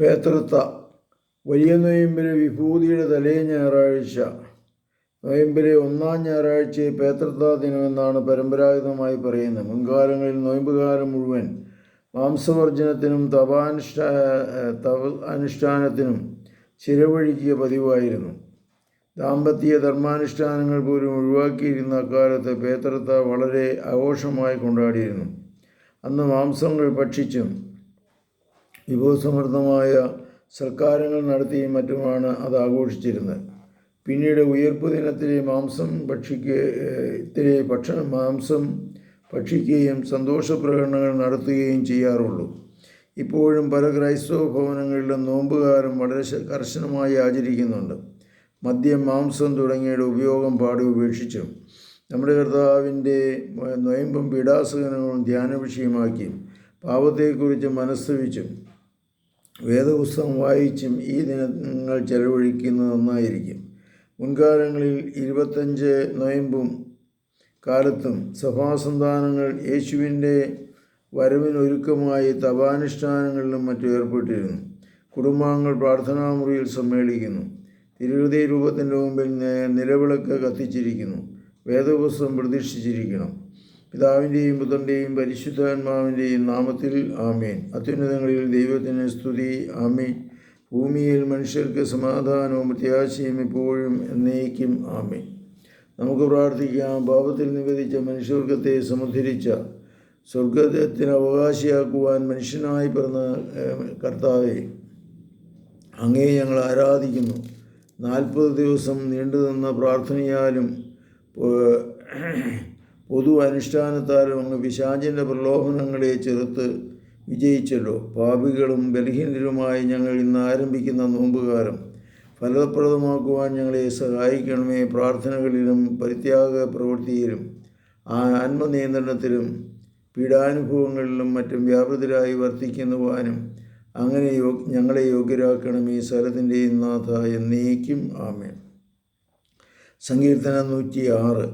പേതൃത്ത വലിയ നൊയമ്പിലെ വിഭൂതിയുടെ തലേ ഞായറാഴ്ച. നൊയമ്പിലെ ഒന്നാം ഞായറാഴ്ചയെ പേതൃത്ത ദിനമെന്നാണ് പരമ്പരാഗതമായി പറയുന്നത്. മുൻകാലങ്ങളിൽ നൊയമ്പുകാലം മുഴുവൻ മാംസവർജനത്തിനും തപാനുഷ്ഠാ തപ അനുഷ്ഠാനത്തിനും ചിലവഴിക്കുക പതിവായിരുന്നു. ദാമ്പത്യ ധർമാനുഷ്ഠാനങ്ങൾ പോലും ഒഴിവാക്കിയിരുന്ന അക്കാലത്ത് പേതൃത്ത വളരെ ആഘോഷമായി കൊണ്ടാടിയിരുന്നു. അന്ന് മാംസങ്ങൾ ഭക്ഷിച്ചും വിഭവസമൃദ്ധമായ സൽക്കാരങ്ങൾ നടത്തിയും മറ്റുമാണ് അത് ആഘോഷിച്ചിരുന്നത്. പിന്നീട് ഉയർപ്പ് ദിനത്തിലെ മാംസം ഭക്ഷിക്കത്തിലെ ഭക്ഷണം മാംസം ഭക്ഷിക്കുകയും സന്തോഷ പ്രകടനങ്ങൾ നടത്തുകയും ചെയ്യാറുള്ളൂ. ഇപ്പോഴും പല ക്രൈസ്തവ ഭവനങ്ങളിലും നോമ്പുകാലം വളരെ കർശനമായി ആചരിക്കുന്നുണ്ട്. മദ്യം മാംസം തുടങ്ങിയുടെ ഉപയോഗം പാടി ഉപേക്ഷിച്ചു നമ്മുടെ കർത്താവിന്റെ നൊയമ്പും പീഡാസകനങ്ങളും ധ്യാന വിഷയമാക്കിയും പാപത്തെക്കുറിച്ച് മനസ്തവിച്ചും വേദപുസ്തകം വായിച്ചും ഈ ദിനങ്ങൾ ചെലവഴിക്കുന്നത് നന്നായിരിക്കും. മുൻകാലങ്ങളിൽ ഇരുപത്തഞ്ച് നൊയമ്പും കാലത്തും സഭാസന്താനങ്ങൾ യേശുവിന്റെ വരവിനൊരുക്കമായി തപാനുഷ്ഠാനങ്ങളിലും മറ്റും ഏർപ്പെട്ടിരുന്നു. കുടുംബാംഗങ്ങൾ പ്രാർത്ഥനാമുറിയിൽ സമ്മേളിക്കുന്നു. തിരുഹൃദയ രൂപത്തിന്റെ മുമ്പിൽ നിലവിളക്ക് കത്തിച്ചിരിക്കുന്നു. വേദപുസ്തകം പ്രതീക്ഷിച്ചിരിക്കണം പിതാവിന്റെയും പുത്രന്റെയും പരിശുദ്ധാത്മാവിന്റെയും നാമത്തിൽ ആമേൻ. അത്യുന്നതങ്ങളിൽ ദൈവത്തിന് സ്തുതി. ആമേൻ. ഭൂമിയിൽ മനുഷ്യർക്ക് സമാധാനവും പ്രത്യാശയും ഇപ്പോഴും എന്നേക്കും ആമേൻ. നമുക്ക് പ്രാർത്ഥിക്കാം. പാപത്തിൽ നിവേദിച്ച മനുഷ്യവർഗത്തെ സമുദ്ധരിച്ച സ്വർഗത്തിന് അവകാശിയാക്കുവാൻ മനുഷ്യനായി പിറന്ന കർത്താവെ അങ്ങേ ഞങ്ങൾ ആരാധിക്കുന്നു. നാൽപ്പത് ദിവസം നീണ്ടു നിന്ന പ്രാർത്ഥനയാലും പൊതു അനുഷ്ഠാനത്താലും അങ്ങ് പിശാചിന്റെ പ്രലോഭനങ്ങളെ ചെറുത്ത് വിജയിച്ചല്ലോ. പാപികളും ബലഹീനരുമായി ഞങ്ങൾ ഇന്ന് ആരംഭിക്കുന്ന നോമ്പുകാലം ഫലപ്രദമാക്കുവാൻ ഞങ്ങളെ സഹായിക്കണമേ. പ്രാർത്ഥനകളിലും പരിത്യാഗ പ്രവൃത്തിയിലും ആ ആത്മനിയന്ത്രണത്തിലും പീഡാനുഭവങ്ങളിലും മറ്റും വ്യാപൃതരായി വർദ്ധിക്കുന്നുവാനും അങ്ങനെ യോ ഞങ്ങളെ യോഗ്യരാക്കണമേ സരത്തിന്റെയും നാഥ എന്നേക്കും. ആമേ സങ്കീർത്തനം നൂറ്റി ആറ്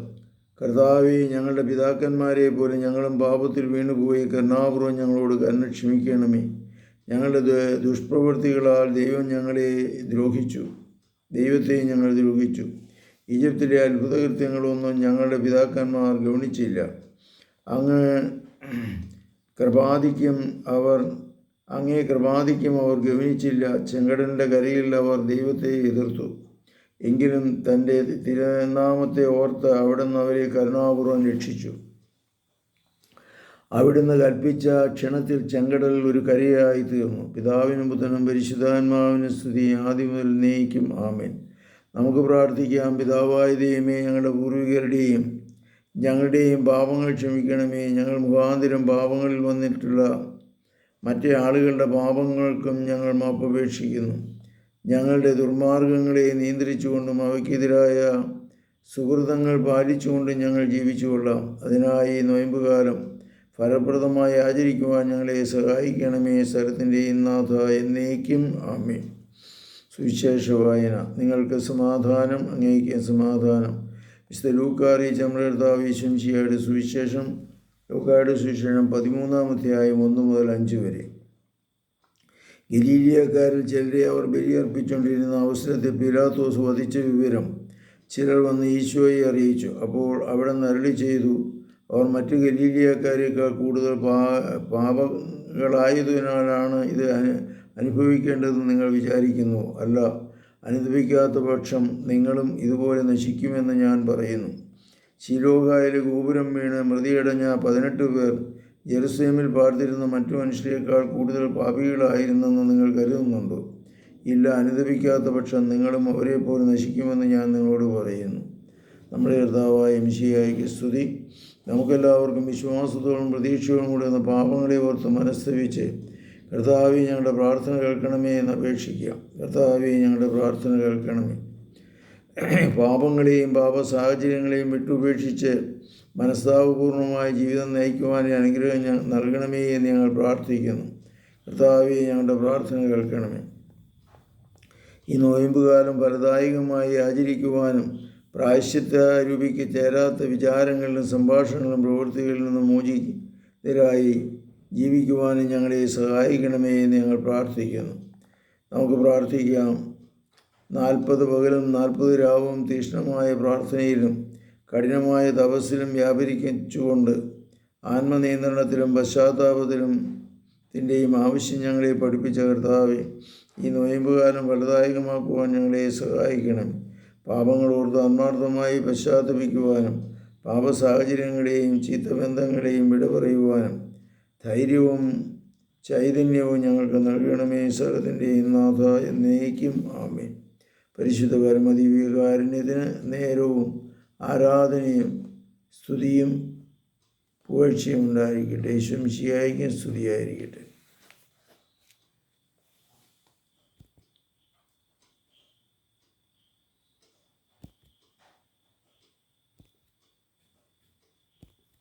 കർത്താവെ ഞങ്ങളുടെ പിതാക്കന്മാരെ പോലെ ഞങ്ങളും പാപത്തിൽ വീണുപോയി. കരുണാപൂർവം ഞങ്ങളോട് കരുണ ക്ഷമിക്കണമേ. ഞങ്ങളുടെ ദുഷ്പ്രവൃത്തികളാൽ ദൈവം ഞങ്ങളെ ദ്രോഹിച്ചു. ദൈവത്തെ ഞങ്ങൾ ദ്രോഹിച്ചു. ഈജിപ്തിലെ അത്ഭുതകൃത്യങ്ങളൊന്നും ഞങ്ങളുടെ പിതാക്കന്മാർ ഗൗണിച്ചില്ല. അങ്ങ് കൃപാധിക്യം അവർ അങ്ങേ കൃപാധിക്യം അവർ ഗവനിച്ചില്ല ചെങ്കടലിന്റെ കരയിൽ അവർ ദൈവത്തെ എതിർത്തു. എങ്കിലും തന്റെ തിരുനാമത്തെ ഓർത്ത് അവിടുന്ന് അവരെ കരുണാപൂർവം രക്ഷിച്ചു. അവിടുന്ന് കൽപ്പിച്ച ക്ഷണത്തിൽ ചെങ്കടൽ ഒരു കരയായി തീർന്നു. പിതാവിനും പുത്രനും പരിശുദ്ധാത്മാവിനും സ്തുതി ആദ്യം മുതൽ നയിക്കും ആമേൻ. നമുക്ക് പ്രാർത്ഥിക്കാം. പിതാവായ ദൈവമേ ഞങ്ങളുടെ പൂർവികരുടെയും ഞങ്ങളുടെയും പാപങ്ങൾ ക്ഷമിക്കണമേ. ഞങ്ങൾ മുഖാന്തരം പാപങ്ങളിൽ വന്നിട്ടുള്ള മറ്റേ ആളുകളുടെ പാപങ്ങൾക്കും ഞങ്ങൾ മാപ്പപേക്ഷിക്കുന്നു ഞങ്ങളുടെ ദുർമാർഗങ്ങളെ നിയന്ത്രിച്ചുകൊണ്ടും അവയ്ക്കെതിരായ സുഹൃതങ്ങൾ പാലിച്ചുകൊണ്ടും ഞങ്ങൾ ജീവിച്ചുകൊള്ളാം. അതിനായി നോയമ്പുകാലം ഫലപ്രദമായി ആചരിക്കുവാൻ ഞങ്ങളെ സഹായിക്കണമേ. സ്ഥലത്തിന്റെ നാഥ എന്നേക്കും. ആമേ സുവിശേഷ വായന. നിങ്ങൾക്ക് സമാധാനം അങ്ങേക്ക് സമാധാനം. വിശുദ്ധ ലൂക്കാറി ചമ്രകർത്താവ് ശംശിയുടെ സുവിശേഷം ലൂക്കായുടെ സുവിശേഷം പതിമൂന്നാമധ്യായം ഒന്ന് മുതൽ അഞ്ച് വരെ. ഗലീലിയക്കാരിൽ ചിലരെ അവർ ബലിയർപ്പിച്ചുകൊണ്ടിരുന്ന അവസരത്തിൽ പിലാത്തോസ് വധിച്ച വിവരം ചിലർ വന്ന് ഈശോയെ അറിയിച്ചു. അപ്പോൾ അവിടെ നരളി ചെയ്തു അവർ മറ്റു ഗലീലിയക്കാരേക്കാൾ കൂടുതൽ പാ പാപങ്ങളായതിനാലാണ് ഇത് അനു അനുഭവിക്കേണ്ടതെന്ന് നിങ്ങൾ വിചാരിക്കുന്നു. അല്ല അനുഭവിക്കാത്ത പക്ഷം നിങ്ങളും ഇതുപോലെ നശിക്കുമെന്ന് ഞാൻ പറയുന്നു. ശിലോകായിലെ ഗോപുരം വീണ് മൃതിയടഞ്ഞ പതിനെട്ട് പേർ ജെറുസലേമിൽ പാർത്തിരുന്ന മറ്റു മനുഷ്യരെക്കാൾ കൂടുതൽ പാപികളായിരുന്നെന്ന് നിങ്ങൾ കരുതുന്നുണ്ടോ? ഇല്ല അനുദപിക്കാത്ത പക്ഷം നിങ്ങളും അവരെപ്പോലെ നശിക്കുമെന്ന് ഞാൻ നിങ്ങളോട് പറയുന്നു. നമ്മുടെ കർത്താവായ എംശിയായിക്ക് സ്തുതി. നമുക്കെല്ലാവർക്കും വിശ്വാസത്തോടും പ്രതീക്ഷയോടും കൂടി എന്ന പാപങ്ങളെ ഓർത്ത് മനസ്തവിച്ച് കർത്താവെ ഞങ്ങളുടെ പ്രാർത്ഥന കേൾക്കണമേ എന്ന് അപേക്ഷിക്കാം. കർത്താവെ ഞങ്ങളുടെ പ്രാർത്ഥന കേൾക്കണമേ. പാപങ്ങളെയും പാപ സാഹചര്യങ്ങളെയും വിട്ടുപേക്ഷിച്ച് മനസ്താപപൂർണമായ ജീവിതം നയിക്കുവാൻ അനുഗ്രഹം നൽകണമേ എന്ന് ഞങ്ങൾ പ്രാർത്ഥിക്കുന്നു. കർത്താവെ ഞങ്ങളുടെ പ്രാർത്ഥന കേൾക്കണമേ. ഈ നോയമ്പുകാലം ഫലദായകമായി ആചരിക്കുവാനും പ്രായശ്യത്തെ രൂപിക്ക് ചേരാത്ത വിചാരങ്ങളിലും സംഭാഷണങ്ങളും പ്രവൃത്തികളിൽ നിന്നും മോചിതരായി ജീവിക്കുവാനും ഞങ്ങളെ സഹായിക്കണമേ എന്ന് ഞങ്ങൾ പ്രാർത്ഥിക്കുന്നു. നമുക്ക് പ്രാർത്ഥിക്കാം. നാൽപ്പത് പകലും നാൽപ്പത് രാവും തീക്ഷ്ണമായ പ്രാർത്ഥനയിലും കഠിനമായ തപസ്സിലും വ്യാപരിച്ചുകൊണ്ട് ആത്മനിയന്ത്രണത്തിലും പശ്ചാത്താപത്തിലും ത്തിന്റെയും ആവശ്യം ഞങ്ങളെ പഠിപ്പിച്ച കർത്താവെ ഈ നോയമ്പുകാലം ഫലദായകമാക്കുവാൻ ഞങ്ങളെ സഹായിക്കണം. പാപങ്ങൾ ഓർത്ത് ആത്മാർത്ഥമായി പശ്ചാത്തപിക്കുവാനും പാപ സാഹചര്യങ്ങളെയും ചീത്തബന്ധങ്ങളെയും വിട പറയുവാനും ധൈര്യവും ചൈതന്യവും ഞങ്ങൾക്ക് നൽകണമേ സകലത്തിന്റെയും നാഥ എന്നേക്കും ആമേ പരിശുദ്ധ പരമദിവ്യകാരുണ്യത്തിന് നേരവും ആരാധനയും സ്തുതിയും പുകഴ്ചയും ഉണ്ടായിരിക്കട്ടെ. യേശും ശിയായിക്കും സ്തുതിയായിരിക്കട്ടെ.